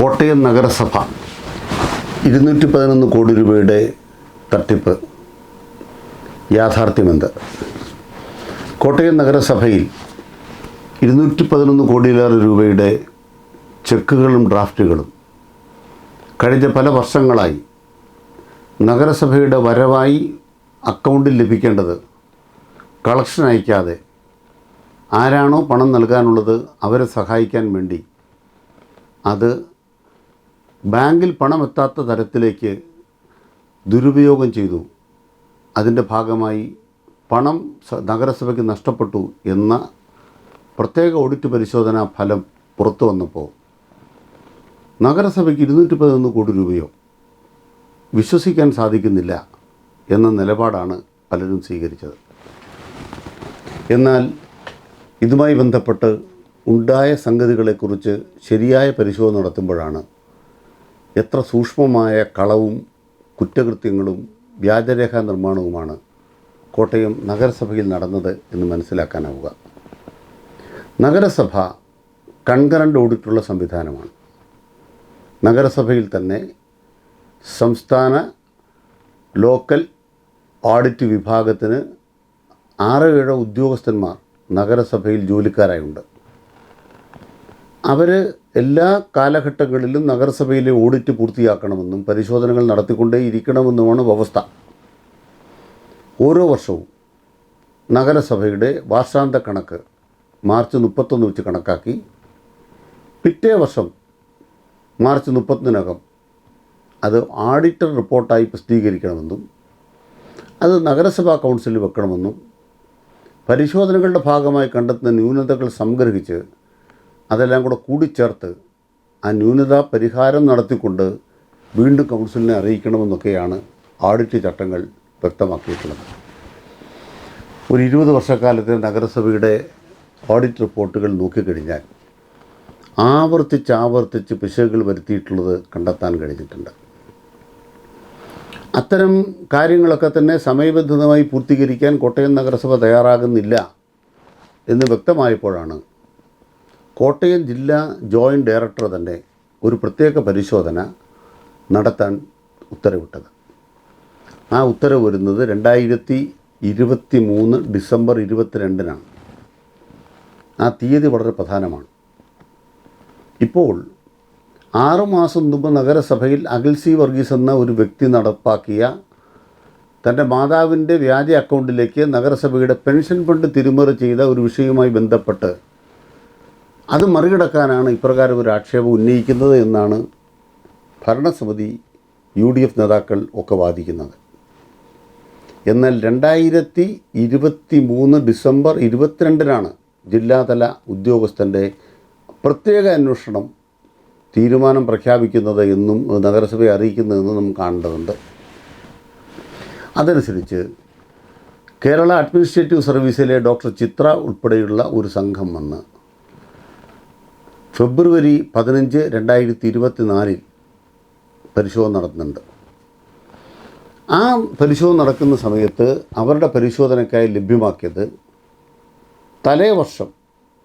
കോട്ടയം നഗരസഭ ഇരുന്നൂറ്റി പതിനൊന്ന് കോടി രൂപയുടെ തട്ടിപ്പ് യാഥാർത്ഥ്യമെന്ത്? കോട്ടയം നഗരസഭയിൽ ഇരുന്നൂറ്റി പതിനൊന്ന് കോടിയിലേറെ രൂപയുടെ ചെക്കുകളും ഡ്രാഫ്റ്റുകളും കഴിഞ്ഞ പല വർഷങ്ങളായി നഗരസഭയുടെ വരവായി അക്കൗണ്ടിൽ ലഭിക്കേണ്ടത് കളക്ഷൻ അയക്കാതെ ആരാണോ പണം നൽകാനുള്ളത് അവരെ സഹായിക്കാൻ വേണ്ടി അത് ബാങ്കിൽ പണം എത്താത്ത തരത്തിലേക്ക് ദുരുപയോഗം ചെയ്തു. അതിന്റെ ഭാഗമായി പണം നഗരസഭയ്ക്ക് നഷ്ടപ്പെട്ടു എന്ന പ്രത്യേക ഓഡിറ്റ് പരിശോധനാ ഫലം പുറത്തു വന്നപ്പോൾ നഗരസഭയ്ക്ക് ഇരുന്നൂറ്റി പതിനൊന്ന് കോടി രൂപയോ വിശ്വസിക്കാൻ സാധിക്കുന്നില്ല എന്ന നിലപാടാണ് പലരും സ്വീകരിച്ചത്. എന്നാൽ ഇതുമായി ബന്ധപ്പെട്ട് ഉണ്ടായ സംഗതികളെക്കുറിച്ച് ശരിയായ പരിശോധന നടത്തുമ്പോഴാണ് എത്ര സൂക്ഷ്മമായ കളവും കുറ്റകൃത്യങ്ങളും വ്യാജരേഖാ നിർമ്മാണവുമാണ് കോട്ടയം നഗരസഭയിൽ നടന്നത് എന്ന് മനസ്സിലാക്കാനാവുക. നഗരസഭ കൺകറന്റ് ഓഡിറ്റുള്ള സംവിധാനമാണ്. നഗരസഭയിൽ തന്നെ സംസ്ഥാന ലോക്കൽ ഓഡിറ്റ് വിഭാഗത്തിന് ആറ് ഏഴ് ഉദ്യോഗസ്ഥന്മാർ നഗരസഭയിൽ ജോലിക്കാരായുണ്ട്. അവർ എല്ലാ കാലഘട്ടങ്ങളിലും നഗരസഭയിലെ ഓഡിറ്റ് പൂർത്തിയാക്കണമെന്നും പരിശോധനകൾ നടത്തിക്കൊണ്ടേ ഇരിക്കണമെന്നുമാണ് വ്യവസ്ഥ. ഓരോ വർഷവും നഗരസഭയുടെ വാർഷാന്ത കണക്ക് മാർച്ച് മുപ്പത്തൊന്ന് വെച്ച് കണക്കാക്കി പിറ്റേ വർഷം മാർച്ച് മുപ്പത്തിനകം അത് ആഡിറ്റർ റിപ്പോർട്ടായി പ്രസിദ്ധീകരിക്കണമെന്നും അത് നഗരസഭാ കൗൺസിലിൽ വെക്കണമെന്നും പരിശോധനകളുടെ ഭാഗമായി കണ്ടെത്തുന്ന ന്യൂനതകൾ സംഗ്രഹിച്ച് അതെല്ലാം കൂടെ കൂടിച്ചേർത്ത് ആ ന്യൂനത പരിഹാരം നടത്തിക്കൊണ്ട് വീണ്ടും കൗൺസിലിനെ അറിയിക്കണമെന്നൊക്കെയാണ് ഓഡിറ്റ് ചട്ടങ്ങൾ വ്യക്തമാക്കിയിട്ടുള്ളത്. ഒരു ഇരുപത് വർഷക്കാലത്തെ നഗരസഭയുടെ ഓഡിറ്റ് റിപ്പോർട്ടുകൾ നോക്കിക്കഴിഞ്ഞാൽ ആവർത്തിച്ച് ആവർത്തിച്ച് പിശകുകൾ വരുത്തിയിട്ടുള്ളത് കണ്ടെത്താൻ കഴിഞ്ഞിട്ടുണ്ട്. അത്തരം കാര്യങ്ങളൊക്കെ തന്നെ സമയബന്ധിതമായി പൂർത്തീകരിക്കാൻ കോട്ടയം നഗരസഭ തയ്യാറാകുന്നില്ല എന്ന് വ്യക്തമായപ്പോഴാണ് കോട്ടയം ജില്ലാ ജോയിന്റ് ഡയറക്ടർ തന്നെ ഒരു പ്രത്യേക പരിശോധന നടത്താൻ ഉത്തരവിട്ടത്. ആ ഉത്തരവ് വരുന്നത് രണ്ടായിരത്തി ഇരുപത്തി മൂന്ന് ഡിസംബർ ഇരുപത്തിരണ്ടിനാണ്. ആ തീയതി വളരെ പ്രധാനമാണ്. ഇപ്പോൾ ആറുമാസം മുമ്പ് നഗരസഭയിൽ അഖിൽസി വർഗീസ് എന്ന ഒരു വ്യക്തി നടപ്പാക്കിയ തന്റെ മാതാവിന്റെ വ്യാജ അക്കൗണ്ടിലേക്ക് നഗരസഭയുടെ പെൻഷൻ ഫണ്ട് തിരിമറി ചെയ്ത ഒരു വിഷയവുമായി ബന്ധപ്പെട്ട് അത് മറികടക്കാനാണ് ഇപ്രകാരം ഒരു ആക്ഷേപം ഉന്നയിക്കുന്നത് എന്നാണ് ഭരണസമിതി യു ഡി എഫ് നേതാക്കൾ ഒക്കെ വാദിക്കുന്നത്. എന്നാൽ രണ്ടായിരത്തി ഇരുപത്തി മൂന്ന് ഡിസംബർ ഇരുപത്തിരണ്ടിനാണ് ജില്ലാതല ഉദ്യോഗസ്ഥന്റെ പ്രത്യേക അന്വേഷണം തീരുമാനം പ്രഖ്യാപിക്കുന്നത് എന്നും നഗരസഭയെ അറിയിക്കുന്നതെന്നും നമുക്ക് കാണേണ്ടതുണ്ട്. അതനുസരിച്ച് കേരള അഡ്മിനിസ്ട്രേറ്റീവ് സർവീസിലെ ഡോക്ടർ ചിത്ര ഉൾപ്പെടെയുള്ള ഒരു സംഘം വന്ന് ഫെബ്രുവരി പതിനഞ്ച് രണ്ടായിരത്തി ഇരുപത്തി നാലിൽ പരിശോധന നടത്തുന്നുണ്ട്. ആ പരിശോധന നടക്കുന്ന സമയത്ത് അവരുടെ പരിശോധനയ്ക്കായി ലഭ്യമാക്കിയത് തലേ വർഷം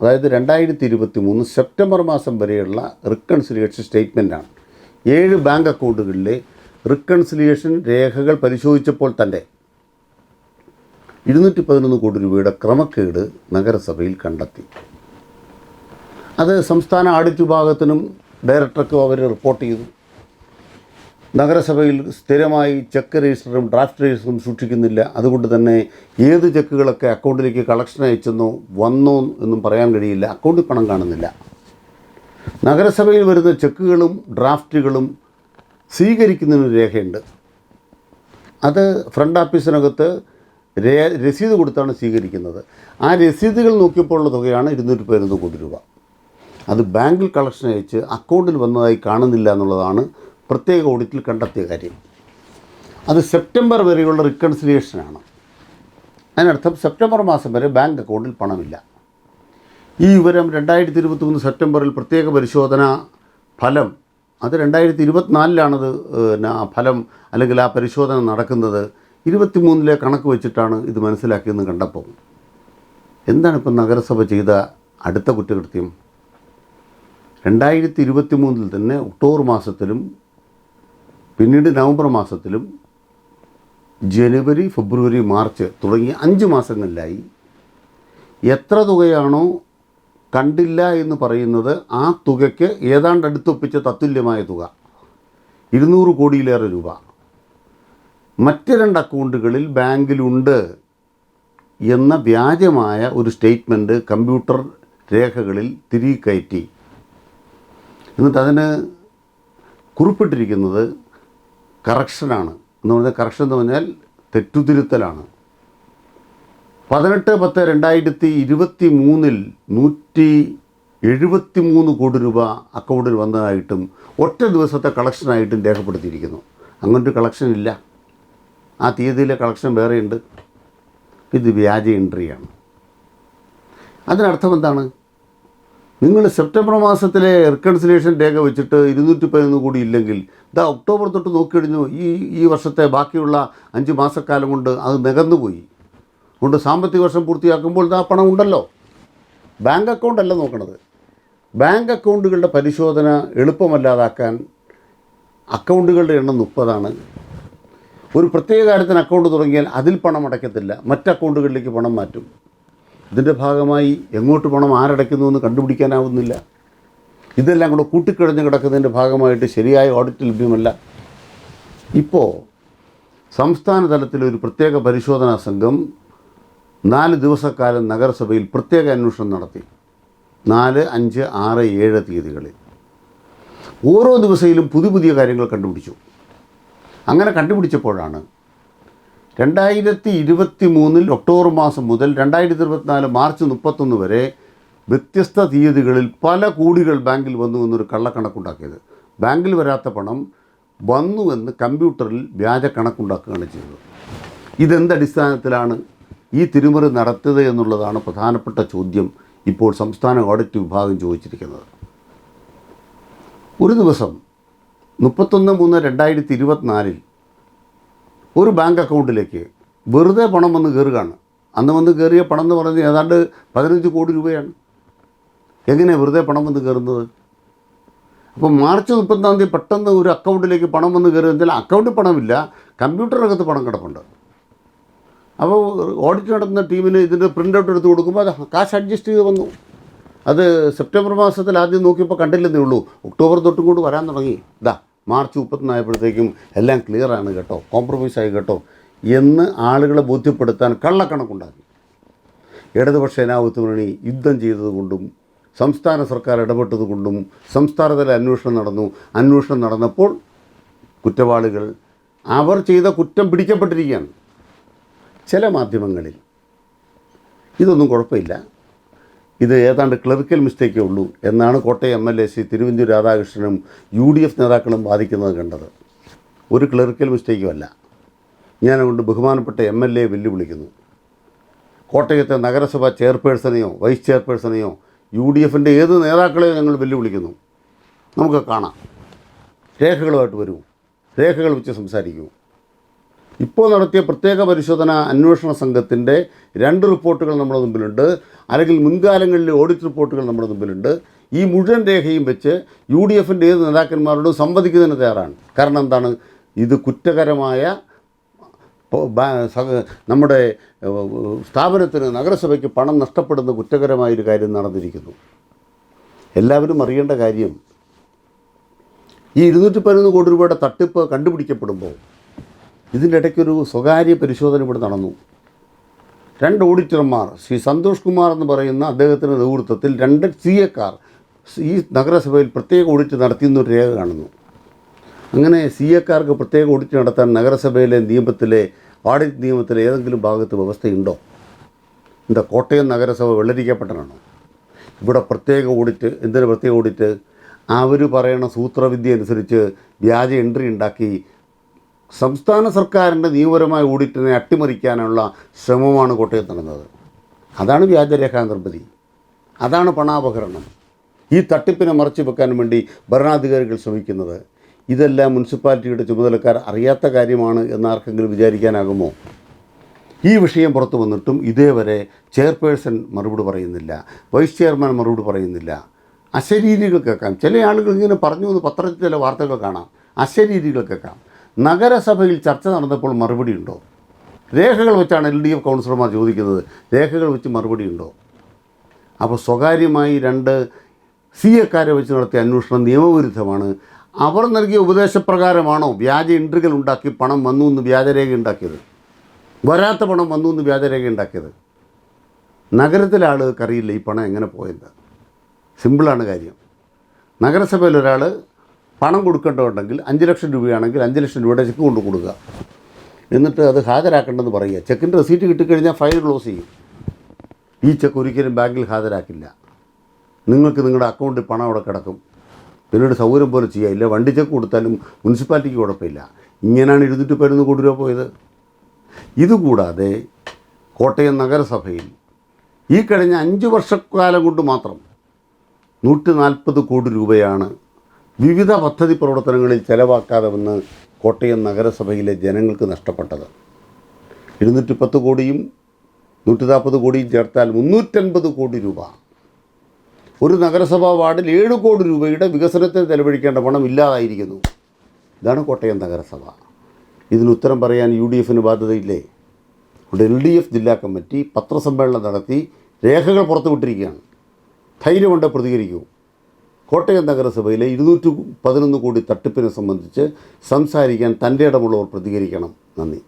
അതായത് രണ്ടായിരത്തി ഇരുപത്തി മൂന്ന് സെപ്റ്റംബർ മാസം വരെയുള്ള റിക്കൺസിലിയേഷൻ സ്റ്റേറ്റ്മെന്റാണ് ഏഴ് ബാങ്ക് അക്കൗണ്ടുകളിലെ റിക്കൺസിലിയേഷൻ രേഖകൾ പരിശോധിച്ചപ്പോൾ തന്നെ ഇരുന്നൂറ്റി പതിനൊന്ന് കോടി രൂപയുടെ ക്രമക്കേട് നഗരസഭയിൽ കണ്ടെത്തി. അത് സംസ്ഥാന ആഡിറ്റ് വിഭാഗത്തിനും ഡയറക്ടർക്കും അവർ റിപ്പോർട്ട് ചെയ്തു. നഗരസഭയിൽ സ്ഥിരമായി ചെക്ക് രജിസ്റ്ററും ഡ്രാഫ്റ്റ് രജിസ്റ്ററും സൂക്ഷിക്കുന്നില്ല. അതുകൊണ്ട് തന്നെ ഏത് ചെക്കുകളൊക്കെ അക്കൗണ്ടിലേക്ക് കളക്ഷൻ അയച്ചെന്നോ വന്നോ എന്നും പറയാൻ കഴിയില്ല. അക്കൗണ്ടിൽ പണം കാണുന്നില്ല. നഗരസഭയിൽ വരുന്ന ചെക്കുകളും ഡ്രാഫ്റ്റുകളും സ്വീകരിക്കുന്നതിന് രേഖയുണ്ട്. അത് ഫ്രണ്ട് ഓഫീസിനകത്ത് രസീത് കൊടുത്താണ് സ്വീകരിക്കുന്നത്. ആ രസീതുകൾ നോക്കിയപ്പോഴുള്ള തുകയാണ് ഇരുന്നൂറ്റി പതിനൊന്ന് കോടി രൂപ. അത് ബാങ്കിൽ കളക്ഷൻ അയച്ച് അക്കൗണ്ടിൽ വന്നതായി കാണുന്നില്ല എന്നുള്ളതാണ് പ്രത്യേക ഓഡിറ്റിൽ കണ്ടെത്തിയ കാര്യം. അത് സെപ്റ്റംബർ വരെയുള്ള റിക്കൺസിലിയേഷനാണ് അതിനർത്ഥം സെപ്റ്റംബർ മാസം വരെ ബാങ്ക് അക്കൗണ്ടിൽ പണമില്ല. ഈ വിവരം രണ്ടായിരത്തി ഇരുപത്തി മൂന്ന് സെപ്റ്റംബറിൽ പ്രത്യേക പരിശോധന ഫലം അത് രണ്ടായിരത്തി ഇരുപത്തിനാലിലാണത് പിന്നെ ഫലം അല്ലെങ്കിൽ ആ പരിശോധന നടക്കുന്നത്. ഇരുപത്തിമൂന്നിലെ കണക്ക് വെച്ചിട്ടാണ് ഇത് മനസ്സിലാക്കിയെന്ന് കണ്ടപ്പോൾ. എന്താണ് ഇപ്പം നഗരസഭ ചെയ്ത അടുത്ത കുറ്റകൃത്യം? രണ്ടായിരത്തി ഇരുപത്തി മൂന്നിൽ തന്നെ ഒക്ടോബർ മാസത്തിലും പിന്നീട് നവംബർ മാസത്തിലും ജനുവരി ഫെബ്രുവരി മാർച്ച് തുടങ്ങിയ അഞ്ച് മാസങ്ങളിലായി എത്ര തുകയാണോ കണ്ടില്ല എന്ന് പറയുന്നത് ആ തുകയ്ക്ക് ഏതാണ്ട് അടുത്തൊപ്പിച്ച തത്തുല്യമായ തുക ഇരുന്നൂറ് കോടിയിലേറെ രൂപ. മറ്റ് രണ്ട് അക്കൗണ്ടുകളിൽ ബാങ്കിലുണ്ട് എന്ന വ്യാജമായ ഒരു സ്റ്റേറ്റ്മെന്റ് കമ്പ്യൂട്ടർ രേഖകളിൽ തിരികെ കയറ്റി. എന്നിട്ട് അതിന് കുറിപ്പിട്ടിരിക്കുന്നത് കറക്ഷനാണ്. എന്ന് പറഞ്ഞാൽ കറക്ഷൻ എന്ന് പറഞ്ഞാൽ തെറ്റുതിരുത്തലാണ്. പതിനെട്ട് പത്ത് രണ്ടായിരത്തി ഇരുപത്തി മൂന്നിൽ നൂറ്റി എഴുപത്തി മൂന്ന് കോടി രൂപ അക്കൗണ്ടിൽ വന്നതായിട്ടും ഒറ്റ ദിവസത്തെ കളക്ഷനായിട്ടും രേഖപ്പെടുത്തിയിരിക്കുന്നു. അങ്ങനൊരു കളക്ഷൻ ഇല്ല ആ തീയതിയിലെ കളക്ഷൻ വേറെയുണ്ട്. ഇത് വ്യാജ എൻട്രിയാണ്. അതിനർത്ഥം എന്താണ്? നിങ്ങൾ സെപ്റ്റംബർ മാസത്തിലെ റിക്കൺസിലേഷൻ രേഖ വെച്ചിട്ട് ഇരുന്നൂറ്റി പതിനൊന്ന് കൂടി ഇല്ലെങ്കിൽ ഇതാ ഒക്ടോബർ തൊട്ട് നോക്കിക്കഴിഞ്ഞു ഈ ഈ വർഷത്തെ ബാക്കിയുള്ള അഞ്ച് മാസക്കാലം കൊണ്ട് അത് നികന്നുപോയി അതുകൊണ്ട് സാമ്പത്തിക വർഷം പൂർത്തിയാക്കുമ്പോൾ ഇതാ പണം ഉണ്ടല്ലോ. ബാങ്ക് അക്കൗണ്ട് അല്ല നോക്കണത്. ബാങ്ക് അക്കൗണ്ടുകളുടെ പരിശോധന എളുപ്പമല്ലാതാക്കാൻ അക്കൗണ്ടുകളുടെ എണ്ണം മുപ്പതാണ്. ഒരു പ്രത്യേക കാര്യത്തിന് അക്കൗണ്ട് തുടങ്ങിയാൽ അതിൽ പണം അടയ്ക്കത്തില്ല. മറ്റ് അക്കൗണ്ടുകളിലേക്ക് പണം മാറ്റും. ഇതിന്റെ ഭാഗമായി എങ്ങോട്ട് പണം ആരടയ്ക്കുന്നു എന്ന് കണ്ടുപിടിക്കാനാവുന്നില്ല. ഇതെല്ലാം കൂടെ കൂട്ടിക്കിഴഞ്ഞ് കിടക്കുന്നതിന്റെ ഭാഗമായിട്ട് ശരിയായ ഓഡിറ്റ് ലഭ്യമല്ല. ഇപ്പോൾ സംസ്ഥാന തലത്തിൽ ഒരു പ്രത്യേക പരിശോധനാ സംഘം നാല് ദിവസക്കാലം നഗരസഭയിൽ പ്രത്യേക അന്വേഷണം നടത്തി. നാല് അഞ്ച് ആറ് ഏഴ് തീയതികളിൽ. ഓരോ ദിവസയിലും പുതിയ പുതിയ കാര്യങ്ങൾ കണ്ടുപിടിച്ചു. അങ്ങനെ കണ്ടുപിടിച്ചപ്പോഴാണ് രണ്ടായിരത്തി ഇരുപത്തി മൂന്നിൽ ഒക്ടോബർ മാസം മുതൽ രണ്ടായിരത്തി ഇരുപത്തിനാല് മാർച്ച് മുപ്പത്തൊന്ന് വരെ വ്യത്യസ്ത തീയതികളിൽ പല കോടികൾ ബാങ്കിൽ വന്നു എന്നൊരു കള്ളക്കണക്കുണ്ടാക്കിയത്. ബാങ്കിൽ വരാത്ത പണം വന്നു എന്ന് കമ്പ്യൂട്ടറിൽ വ്യാജ കണക്കുണ്ടാക്കുകയാണ് ചെയ്തത്. ഇതെന്തടിസ്ഥാനത്തിലാണ് ഈ തിരുമറി നടത്തിയത് എന്നുള്ളതാണ് പ്രധാനപ്പെട്ട ചോദ്യം ഇപ്പോൾ സംസ്ഥാന ഓഡിറ്റ് വിഭാഗം ചോദിച്ചിരിക്കുന്നത്. ഒരു ദിവസം മുപ്പത്തൊന്ന് മൂന്ന് രണ്ടായിരത്തി ഇരുപത്തിനാലിൽ ഒരു ബാങ്ക് അക്കൗണ്ടിലേക്ക് വെറുതെ പണം വന്ന് കയറുകയാണ് അന്ന് വന്ന് കയറിയ പണം എന്ന് പറയുന്നത് ഏതാണ്ട് പതിനഞ്ച് കോടി രൂപയാണ്. എങ്ങനെയാണ് വെറുതെ പണം വന്ന് കയറുന്നത് അപ്പോൾ മാർച്ച് മുപ്പത്താം തീയതി പെട്ടെന്ന് ഒരു അക്കൗണ്ടിലേക്ക് പണം വന്ന് കയറുന്നതിൽ അക്കൗണ്ടിൽ പണമില്ല കമ്പ്യൂട്ടറിനകത്ത് പണം കിടപ്പുണ്ട്. അപ്പോൾ ഓഡിറ്റ് നടത്തുന്ന ടീമിന് ഇതിന്റെ പ്രിന്റ് ഔട്ട് എടുത്ത് കൊടുക്കുമ്പോൾ അത് കാശ് അഡ്ജസ്റ്റ് ചെയ്ത് വന്നു. അത് സെപ്റ്റംബർ മാസത്തിൽ ആദ്യം നോക്കിയപ്പോൾ കണ്ടില്ലെന്നേ ഉള്ളൂ. ഒക്ടോബർ തൊട്ടും കൂടി വരാൻ തുടങ്ങി. ഇതാ മാർച്ച് മുപ്പത്തൊന്നായപ്പോഴത്തേക്കും എല്ലാം ക്ലിയർ ആണ് കേട്ടോ. കോംപ്രമൈസ് ആയി കേട്ടോ. എന്ന് ആളുകളെ ബോധ്യപ്പെടുത്താൻ കള്ളക്കണക്കുണ്ടാക്കി. ഇടതുപക്ഷ ജനാധിപത്യ മുന്നണി യുദ്ധം ചെയ്തതുകൊണ്ടും സംസ്ഥാന സർക്കാർ ഇടപെട്ടതുകൊണ്ടും സംസ്ഥാനതല അന്വേഷണം നടന്നു. അന്വേഷണം നടന്നപ്പോൾ കുറ്റവാളികൾ അവർ ചെയ്ത കുറ്റം പിടിക്കപ്പെട്ടിരിക്കുകയാണ്. ചില മാധ്യമങ്ങളിൽ. ഇതൊന്നും കുഴപ്പമില്ല. ഇത് ഏതാണ്ട് ക്ലറിക്കൽ മിസ്റ്റേക്കേ ഉള്ളൂ എന്നാണ് Kottayam M L A C Thiruvanchoor രാധാകൃഷ്ണനും U D F നേതാക്കളും വാദിക്കുന്നത് കണ്ടത്. ഒരു ക്ലറിക്കൽ മിസ്റ്റേക്കുമല്ല ഞാൻ അതുകൊണ്ട് ബഹുമാനപ്പെട്ട എം എൽ എ വെല്ലുവിളിക്കുന്നു. കോട്ടയത്തെ നഗരസഭാ ചെയർപേഴ്സണെയോ വൈസ് ചെയർപേഴ്സണെയോ യു ഡി എഫിന്റെ ഏത് നേതാക്കളെയോ ഞങ്ങൾ വെല്ലുവിളിക്കുന്നു. നമുക്ക് കാണാം. രേഖകളുമായിട്ട് വരൂ. രേഖകൾ വെച്ച് സംസാരിക്കൂ. ഇപ്പോൾ നടത്തിയ പ്രത്യേക പരിശോധന അന്വേഷണ സംഘത്തിന്റെ രണ്ട് റിപ്പോർട്ടുകൾ നമ്മുടെ മുമ്പിലുണ്ട്. അല്ലെങ്കിൽ മുൻകാലങ്ങളിലെ ഓഡിറ്റ് റിപ്പോർട്ടുകൾ നമ്മുടെ മുമ്പിലുണ്ട്. ഈ മുഴുവൻ രേഖയും വെച്ച് യു ഡി എഫിന്റെ ഏത് നേതാക്കന്മാരോടും സംവദിക്കുന്നതിന് തയ്യാറാണ്. കാരണം എന്താണ്? ഇത് കുറ്റകരമായ നമ്മുടെ സ്ഥാപനത്തിന് നഗരസഭയ്ക്ക് പണം നഷ്ടപ്പെടുന്ന കുറ്റകരമായ ഒരു കാര്യം നടന്നിരിക്കുന്നു. എല്ലാവരും അറിയേണ്ട കാര്യം ഈ ഇരുന്നൂറ്റി പതിനൊന്ന് കോടി രൂപയുടെ തട്ടിപ്പ് കണ്ടുപിടിക്കപ്പെടുമ്പോൾ ഇതിന്റെ ഇടയ്ക്കൊരു സ്വകാര്യ പരിശോധന ഇവിടെ നടന്നു. രണ്ട് ഓഡിറ്റർമാർ ശ്രീ സന്തോഷ് കുമാർ എന്ന് പറയുന്ന അദ്ദേഹത്തിന്റെ നേതൃത്വത്തിൽ രണ്ട് സി എക്കാർ ഈ നഗരസഭയിൽ പ്രത്യേക ഓഡിറ്റ് നടത്തിയെന്നൊരു രേഖ കാണുന്നു. അങ്ങനെ സി എക്കാർക്ക് പ്രത്യേക ഓഡിറ്റ് നടത്താൻ നഗരസഭയിലെ നിയമത്തിലെ ഓഡിറ്റ് നിയമത്തിലെ ഏതെങ്കിലും ഭാഗത്ത് വ്യവസ്ഥയുണ്ടോ? എന്താ കോട്ടയം നഗരസഭ വെള്ളരിക്കപ്പെട്ടനാണോ? ഇവിടെ പ്രത്യേക ഓഡിറ്റ് എന്തിനു പ്രത്യേക ഓഡിറ്റ്? അവർ പറയണ സൂത്രവിദ്യ അനുസരിച്ച് വ്യാജ എൻട്രി ഉണ്ടാക്കി സംസ്ഥാന സർക്കാരിന്റെ നിയമപരമായ ഓഡിറ്റിനെ അട്ടിമറിക്കാനുള്ള ശ്രമമാണ് കോട്ടയത്ത് നടന്നത്. അതാണ് വ്യാജരേഖാ നിർമ്മിതി അതാണ് പണാപകരണം ഈ തട്ടിപ്പിനെ മറച്ചു വെക്കാൻ വേണ്ടി ഭരണാധികാരികൾ ശ്രമിക്കുന്നത്. ഇതെല്ലാം മുനിസിപ്പാലിറ്റിയുടെ ചുമതലക്കാർ അറിയാത്ത കാര്യമാണ് എന്നാർക്കെങ്കിലും വിചാരിക്കാനാകുമോ? ഈ വിഷയം പുറത്തു വന്നിട്ടും ഇതേവരെ ചെയർപേഴ്സൺ മറുപടി പറയുന്നില്ല. വൈസ് ചെയർമാൻ മറുപടി പറയുന്നില്ല. അശരീരികൾ കേൾക്കാം. ചില ആളുകൾ ഇങ്ങനെ പറഞ്ഞു എന്ന് പത്രത്തിൽ ചില വാർത്തകൾ കാണാം. അശരീരികൾ കേൾക്കാം. നഗരസഭയിൽ ചർച്ച നടന്നപ്പോൾ മറുപടി ഉണ്ടോ? രേഖകൾ വെച്ചാണ് എൽ ഡി എഫ് കൗൺസിലർമാർ ചോദിക്കുന്നത്. രേഖകൾ വെച്ച് മറുപടി ഉണ്ടോ? അപ്പോൾ സ്വകാര്യമായി രണ്ട് സി എക്കാരെ വെച്ച് നടത്തിയ അന്വേഷണം നിയമവിരുദ്ധമാണ്. അവർ നൽകിയ ഉപദേശപ്രകാരമാണോ വ്യാജ എൻട്രികൾ ഉണ്ടാക്കി പണം വന്നു എന്ന് വ്യാജരേഖ ഉണ്ടാക്കിയത്? വരാത്ത പണം വന്നു എന്ന് വ്യാജരേഖ ഉണ്ടാക്കിയത്? നഗരത്തിലെ ആൾക്കറിയില്ല ഈ പണം എങ്ങനെ പോയത് സിമ്പിളാണ് കാര്യം. നഗരസഭയിൽ ഒരാൾ പണം കൊടുക്കേണ്ടതുണ്ടെങ്കിൽ അഞ്ച് ലക്ഷം രൂപയാണെങ്കിൽ അഞ്ച് ലക്ഷം രൂപയുടെ ചെക്ക് കൊണ്ട് കൊടുക്കുക. എന്നിട്ട് അത് ഹാജരാക്കേണ്ടെന്ന് പറയുക. ചെക്കിന്റെ റെസീറ്റ് കിട്ടിക്കഴിഞ്ഞാൽ ഫയൽ ക്ലോസ് ചെയ്യും. ഈ ചെക്ക് ഒരിക്കലും ബാങ്കിൽ ഹാജരാക്കില്ല. നിങ്ങൾക്ക് നിങ്ങളുടെ അക്കൗണ്ടിൽ പണം അവിടെ കിടക്കും. പിന്നീട് സൗകര്യം പോലെ ചെയ്യുക ഇല്ല വണ്ടി ചെക്ക് കൊടുത്താലും മുനിസിപ്പാലിറ്റിക്ക് കുഴപ്പമില്ല. ഇങ്ങനെയാണ് ഇരുന്നൂറ്റി പതിനൊന്ന് കോടി രൂപ പോയത്. ഇതുകൂടാതെ കോട്ടയം നഗരസഭയിൽ ഈ കഴിഞ്ഞ അഞ്ച് വർഷക്കാലം കൊണ്ട് മാത്രം നൂറ്റി നാൽപ്പത് കോടി രൂപയാണ് വിവിധ പദ്ധതി പ്രവർത്തനങ്ങളിൽ ചെലവാക്കാതെ വന്ന് കോട്ടയം നഗരസഭയിലെ ജനങ്ങൾക്ക് നഷ്ടപ്പെട്ടത്. ഇരുന്നൂറ്റി പത്ത് കോടിയും നൂറ്റി നാൽപ്പത് കോടിയും ചേർത്താൽ മുന്നൂറ്റൻപത് കോടി രൂപ. ഒരു നഗരസഭാ വാർഡിൽ ഏഴ് കോടി രൂപയുടെ വികസനത്തിന് ചെലവഴിക്കേണ്ട പണം ഇല്ലാതായിരിക്കുന്നു. ഇതാണ് കോട്ടയം നഗരസഭ. ഇതിന് ഉത്തരം പറയാൻ യു ഡി എഫിന് ബാധ്യതയില്ലേ? അവിടെ എൽ ഡി എഫ് ജില്ലാ കമ്മിറ്റി പത്രസമ്മേളനം നടത്തി രേഖകൾ പുറത്തുവിട്ടിരിക്കുകയാണ്. ധൈര്യമുണ്ട് പ്രതികരിക്കൂ. കോട്ടയം നഗരസഭയിലെ ഇരുന്നൂറ്റി പതിനൊന്ന് കോടി തട്ടിപ്പിനെ സംബന്ധിച്ച് സംസാരിക്കാൻ തന്റെ ഇടമുള്ളവർ പ്രതികരിക്കണം. നന്ദി.